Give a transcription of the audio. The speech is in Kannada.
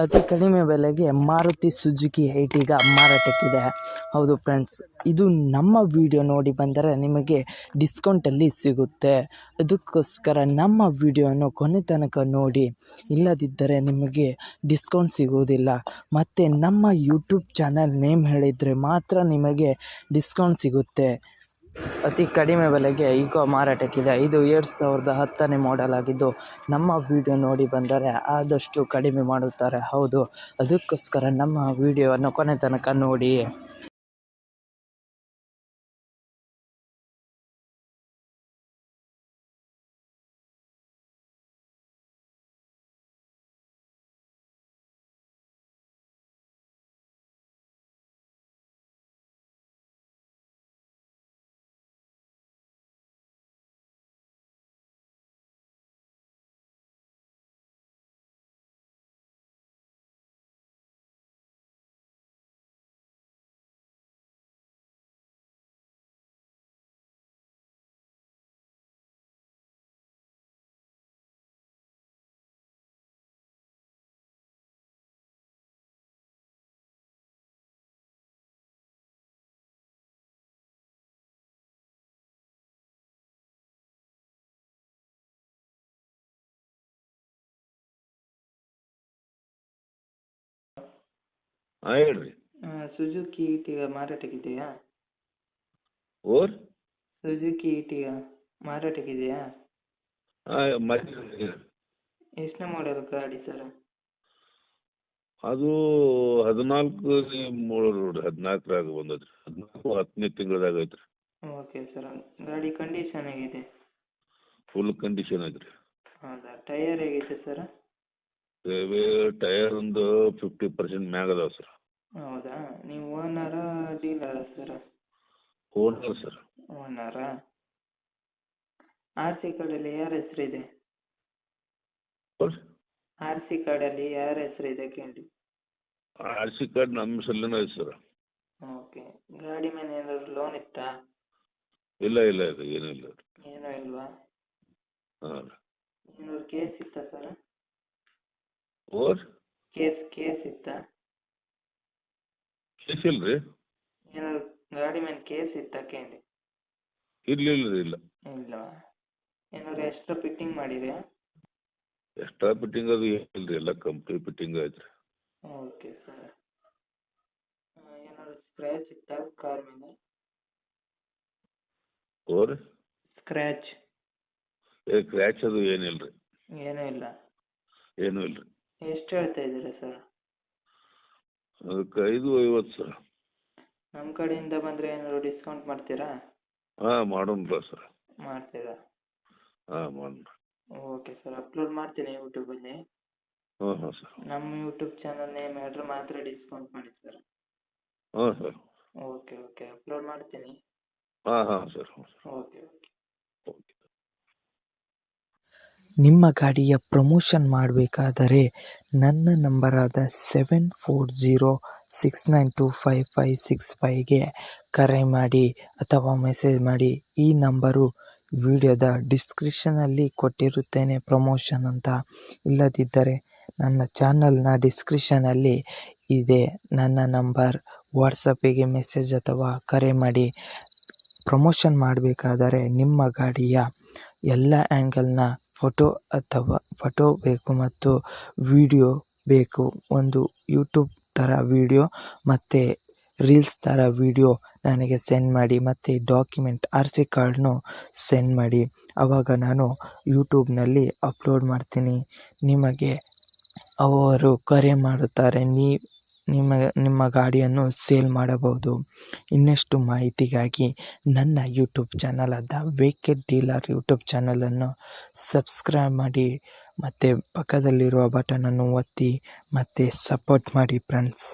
ಅತಿ ಕಡಿಮೆ ಬೆಲೆಗೆ ಮಾರುತಿ ಸುಜುಕಿ ಹೈಟಿಗ ಮಾರಾಟಕ್ಕಿದೆ. ಹೌದು ಫ್ರೆಂಡ್ಸ್, ಇದು ನಮ್ಮ ವಿಡಿಯೋ ನೋಡಿ ಬಂದರೆ ನಿಮಗೆ ಡಿಸ್ಕೌಂಟಲ್ಲಿ ಸಿಗುತ್ತೆ. ಅದಕ್ಕೋಸ್ಕರ ನಮ್ಮ ವಿಡಿಯೋವನ್ನು ಕೊನೆ ತನಕ ನೋಡಿ. ಇಲ್ಲದಿದ್ದರೆ ನಿಮಗೆ ಡಿಸ್ಕೌಂಟ್ ಸಿಗುವುದಿಲ್ಲ ಮತ್ತು ನಮ್ಮ ಯೂಟ್ಯೂಬ್ ಚಾನಲ್ ನೇಮ್ ಹೇಳಿದರೆ ಮಾತ್ರ ನಿಮಗೆ ಡಿಸ್ಕೌಂಟ್ ಸಿಗುತ್ತೆ. ಅತಿ ಕಡಿಮೆ ಬೆಲೆಗೆ ಈಗೋ ಮಾರಾಟಕ್ಕಿದೆ. ಇದು ಎರಡು ಸಾವಿರದ ಹತ್ತನೇ ಮಾಡೆಲ್ ಆಗಿದ್ದು ನಮ್ಮ ವಿಡಿಯೋ ನೋಡಿ ಬಂದರೆ ಆದಷ್ಟು ಕಡಿಮೆ ಮಾಡುತ್ತಾರೆ. ಹೌದು, ಅದಕ್ಕೋಸ್ಕರ ನಮ್ಮ ವಿಡಿಯೋವನ್ನು ಕೊನೆ ತನಕ ನೋಡಿ. ಹಾಂ ಹೇಳ್ರಿ. ಸುಜುಕಿ ಇಟಿಗ ಮಾರಾಟಕ್ಕಿದೆಯಾ ಓರ್? ಸುಜುಕಿ ಇಟಿಗ ಮಾರಾಟಕ್ಕಿದೆಯಾ ಹಾಂ ಮರಿ ಎಷ್ಟನೇ ಮಾಡೆಲ್ ಗಾಡಿ ಸರ್? ಅದು ಹದಿನಾಲ್ಕು ಮೂರು ನೋಡ್ರಿ ಹದಿನಾಲ್ಕರಾಗ ಬಂದದ್ರಿ. ಹದಿನಾಲ್ಕು ಹತ್ತನೇ ತಿಂಗಳದಾಗ ಐತ್ರಿ. ಓಕೆ ಸರ್ ಗಾಡಿ ಕಂಡೀಷನ್ ಹೇಗಿದೆ? ಫುಲ್ ಕಂಡೀಷನ್ ಐತ್ರಿ. ಹೌದಾ ಟೈಯರ್ ಹೇಗಿದೆ ಸರ್? ಟಯರ್ ಒಂದು ಫಿಫ್ಟಿ ಪರ್ಸೆಂಟ್ ಮ್ಯಾಗ ಅದಾವೆ ಸರ್. ಹೌದಾ? ನೀವು ಓನರಾ ಡೀಲರಾ sir? Owner sir. ಓನರಾ? R C ಕಾರ್ಡಲ್ಲಿ ಯಾರ ಹೆಸರಿದೆ ಆರ್ ಸಿ ಕಾರ್ಡಲ್ಲಿ ಯಾರ ಹೆಸರಿದೆ ಕೇಳಿ. ಆರ್ ಸಿ ಕಾರ್ಡ್ ನಮ್ಮ ಸಲ್ಲಿನ ಐತೆ ಸರ್ ಓಕೆ. ಗಾಡಿ ಮೇಲೆ ಏನಾದ್ರು ಲೋನ್ ಇತ್ತಾ? ಇಲ್ಲ ಇಲ್ಲ ಇಲ್ಲ ಏನೂ ಇಲ್ಲ. ಏನೂ ಇಲ್ವಾ? ಹಾಂ ಏನಾದ್ರು ಕೇಸ್ ಇತ್ತಾ ಸರ್? ಓರ್ ಕೇಸ್ ಕೇಸ್ ಇತ್ತಾ? ಕೇಸ್ ಇಲ್ಲ ರೀ ಏನಾದ್ರು ಗಾಡಿ ಮೇಲೆ ಕೇಸ್ ಇತ್ತಾ ಕೇಳಿ? ಇಲ್ಲ ಇಲ್ಲ ರೀ ಇಲ್ಲ. ಇಲ್ಲವಾ ಏನಾದ್ರು ಎಕ್ಸ್ಟ್ರಾ ಫಿಟ್ಟಿಂಗ್ ಮಾಡಿದೆಯಾ? ಎಕ್ಸ್ಟ್ರಾ ಫಿಟ್ಟಿಂಗ್ ಅದು ಏನಿಲ್ಲ ರೀ ಎಲ್ಲ ಕಂಪ್ನಿ ಫಿಟ್ಟಿಂಗ್ ಆಯ್ತು ರೀ ಓಕೆ ಸರ್ ಏನಾದ್ರು ಸ್ಕ್ರ್ಯಾಚ್ ಇತ್ತಾ ಕಾರ್ ಮೇಲೆ? ಓರ್ ಸ್ಕ್ರ್ಯಾಚ್ ಏ ಕ್ರ್ಯಾಚ್ ಅದು ಏನಿಲ್ಲ ರೀ ಏನೂ ಇಲ್ಲ. ಏನೂ ಇಲ್ಲ ರೀ ಎಷ್ಟು ಹೇಳ್ತಾ ಇದ್ದೀರಾ ಸರ್ ಅದಕ್ಕೆ ಐದು ಐವತ್ತು ಸರ್ ನಮ್ಮ ಕಡೆಯಿಂದ ಬಂದರೆ ಏನಾದ್ರು ಡಿಸ್ಕೌಂಟ್ ಮಾಡ್ತೀರಾ? ಹಾಂ ಮಾಡೋಣ ಸರ್ ಮಾಡ್ತೀರಾ? ಹಾಂ ಮಾಡೋಣ ಓಕೆ ಸರ್ ಅಪ್ಲೋಡ್ ಮಾಡ್ತೀನಿ ಯೂಟ್ಯೂಬಲ್ಲಿ ಹಾಂ ಹಾಂ ಸರ್ ನಮ್ಮ ಯೂಟ್ಯೂಬ್ ಚಾನಲ್ ನೇಮ್ ಹೇಳಿದ್ರೆ ಮಾತ್ರ ಡಿಸ್ಕೌಂಟ್ ಮಾಡಿ ಸರ್ ಹಾಂ ಸರ್ ಓಕೆ ಓಕೆ ಅಪ್ಲೋಡ್ ಮಾಡ್ತೀನಿ. ಹಾಂ ಹಾಂ ಸರ್ ಓಕೆ ಓಕೆ ನಿಮ್ಮ ಗಾಡಿಯ ಪ್ರಮೋಷನ್ ಮಾಡಬೇಕಾದರೆ ನನ್ನ ನಂಬರಾದ seven four zero six nine two five five six ಫೈವ್ಗೆ ಕರೆ ಮಾಡಿ ಅಥವಾ ಮೆಸೇಜ್ ಮಾಡಿ. ಈ ನಂಬರು ವಿಡಿಯೋದ ಡಿಸ್ಕ್ರಿಪ್ಷನಲ್ಲಿ ಕೊಟ್ಟಿರುತ್ತೇನೆ ಪ್ರಮೋಷನ್ ಅಂತ. ಇಲ್ಲದಿದ್ದರೆ ನನ್ನ ಚಾನಲ್ನ ಡಿಸ್ಕ್ರಿಪ್ಷನಲ್ಲಿ ಇದೆ ನನ್ನ ನಂಬರ್. ವಾಟ್ಸಪ್ಪಿಗೆ ಮೆಸೇಜ್ ಅಥವಾ ಕರೆ ಮಾಡಿ. ಪ್ರಮೋಷನ್ ಮಾಡಬೇಕಾದರೆ ನಿಮ್ಮ ಗಾಡಿಯ ಎಲ್ಲ ಆ್ಯಂಗಲ್ನ ಫೋಟೋ ಅಥವಾ ಫೋಟೋ ಬೇಕು ಮತ್ತು ವಿಡಿಯೋ ಬೇಕು. ಒಂದು ಯೂಟ್ಯೂಬ್ ಥರ ವಿಡಿಯೋ ಮತ್ತು ರೀಲ್ಸ್ ಥರ ವಿಡಿಯೋ ನನಗೆ ಸೆಂಡ್ ಮಾಡಿ ಮತ್ತು ಡಾಕ್ಯುಮೆಂಟ್, ಆರ್ ಸಿ ಕಾರ್ಡ್ನು ಸೆಂಡ್ ಮಾಡಿ. ಆವಾಗ ನಾನು ಯೂಟ್ಯೂಬ್ನಲ್ಲಿ ಅಪ್ಲೋಡ್ ಮಾಡ್ತೀನಿ. ನಿಮಗೆ ಅವರು ಕರೆ ಮಾಡುತ್ತಾರೆ, ನೀ ನಿಮ್ಮ ನಿಮ್ಮ ಗಾಡಿಯನ್ನು ಸೇಲ್ ಮಾಡಬಹುದು. ಇನ್ನಷ್ಟು ಮಾಹಿತಿಗಾಗಿ ನನ್ನ ಯೂಟ್ಯೂಬ್ ಚಾನಲಾದ ವೇಕೆಟ್ ಡೀಲರ್ ಯೂಟ್ಯೂಬ್ ಚಾನಲನ್ನು ಸಬ್ಸ್ಕ್ರೈಬ್ ಮಾಡಿ, ಮತ್ತು ಪಕ್ಕದಲ್ಲಿರುವ ಬಟನನ್ನು ಒತ್ತಿ, ಮತ್ತು ಸಪೋರ್ಟ್ ಮಾಡಿ ಫ್ರೆಂಡ್ಸ್